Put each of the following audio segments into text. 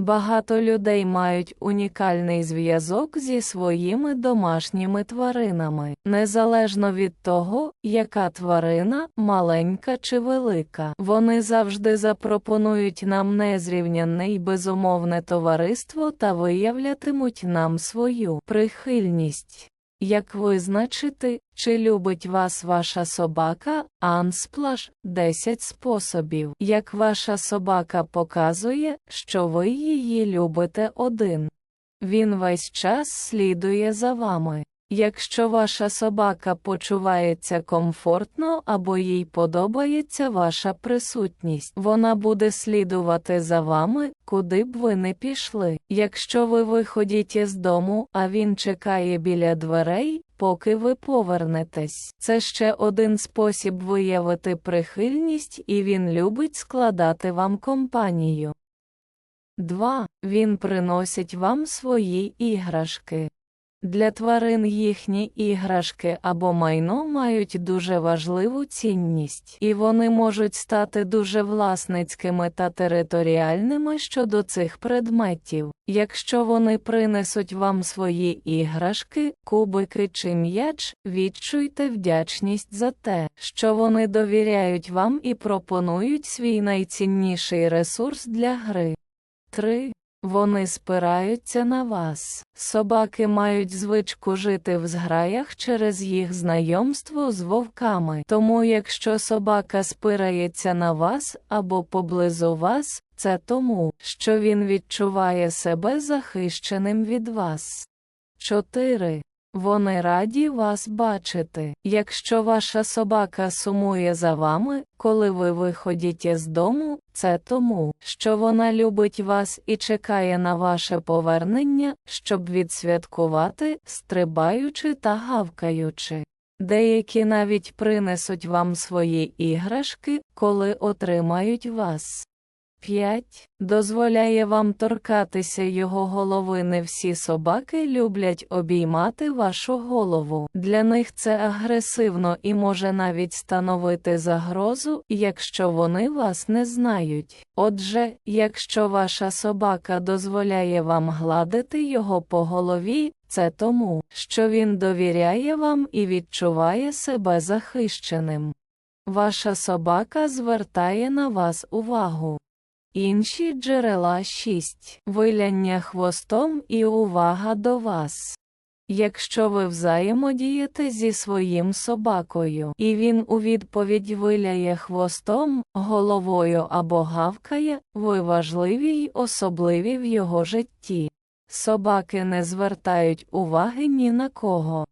Багато людей мають унікальний зв'язок зі своїми домашніми тваринами, незалежно від того, яка тварина, маленька чи велика. Вони завжди запропонують нам незрівнянне й безумовне товариство та виявлятимуть нам свою прихильність. Як визначити, чи любить вас ваша собака, Ансплаш 10 способів. Як ваша собака показує, що ви її любите один. Він весь час слідує за вами. Якщо ваша собака почувається комфортно або їй подобається ваша присутність, вона буде слідувати за вами, куди б ви не пішли. Якщо ви виходите з дому, а він чекає біля дверей, поки ви повернетесь, це ще один спосіб виявити прихильність, і він любить складати вам компанію. 2. Він приносить вам свої іграшки. Для тварин їхні іграшки або майно мають дуже важливу цінність, і вони можуть стати дуже власницькими та територіальними щодо цих предметів. Якщо вони принесуть вам свої іграшки, кубики чи м'яч, відчуйте вдячність за те, що вони довіряють вам і пропонують свій найцінніший ресурс для гри. 3. Вони спираються на вас. Собаки мають звичку жити в зграях через їх знайомство з вовками. Тому якщо собака спирається на вас або поблизу вас, це тому, що він відчуває себе захищеним від вас. 4. Вони раді вас бачити. Якщо ваша собака сумує за вами, коли ви виходите з дому, це тому, що вона любить вас і чекає на ваше повернення, щоб відсвяткувати, стрибаючи та гавкаючи. Деякі навіть принесуть вам свої іграшки, коли отримають вас. 5. Дозволяє вам торкатися його голови. Не всі собаки люблять обіймати вашу голову. Для них це агресивно і може навіть становити загрозу, якщо вони вас не знають. Отже, якщо ваша собака дозволяє вам гладити його по голові, це тому, що він довіряє вам і відчуває себе захищеним. Ваша собака звертає на вас увагу. Інші джерела 6. Виляння хвостом і увага до вас. Якщо ви взаємодієте зі своїм собакою, і він у відповідь виляє хвостом, головою або гавкає, ви важливі й особливі в його житті. Собаки не звертають уваги ні на кого.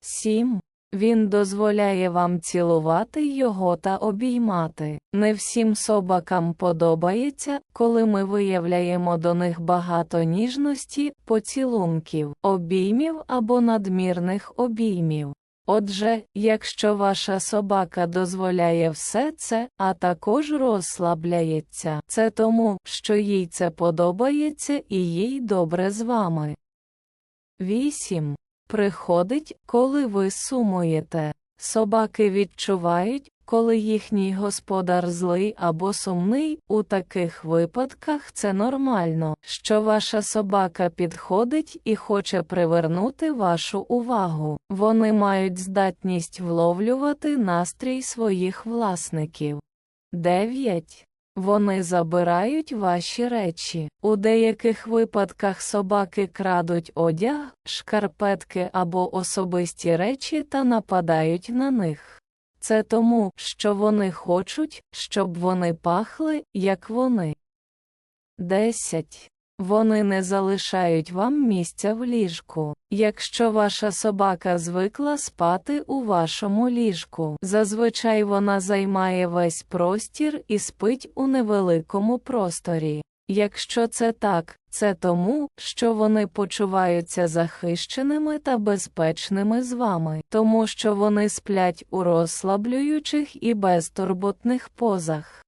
7. Він дозволяє вам цілувати його та обіймати. Не всім собакам подобається, коли ми виявляємо до них багато ніжності, поцілунків, обіймів або надмірних обіймів. Отже, якщо ваша собака дозволяє все це, а також розслабляється, це тому, що їй це подобається і їй добре з вами. 8. Приходить, коли ви сумуєте. Собаки відчувають, коли їхній господар злий або сумний, у таких випадках це нормально, що ваша собака підходить і хоче привернути вашу увагу. Вони мають здатність вловлювати настрій своїх власників. 9. Вони забирають ваші речі. У деяких випадках собаки крадуть одяг, шкарпетки або особисті речі та нападають на них. Це тому, що вони хочуть, щоб вони пахли, як вони. 10. Вони не залишають вам місця в ліжку. Якщо ваша собака звикла спати у вашому ліжку, зазвичай вона займає весь простір і спить у невеликому просторі. Якщо це так, це тому, що вони почуваються захищеними та безпечними з вами, тому що вони сплять у розслаблюючих і безтурботних позах.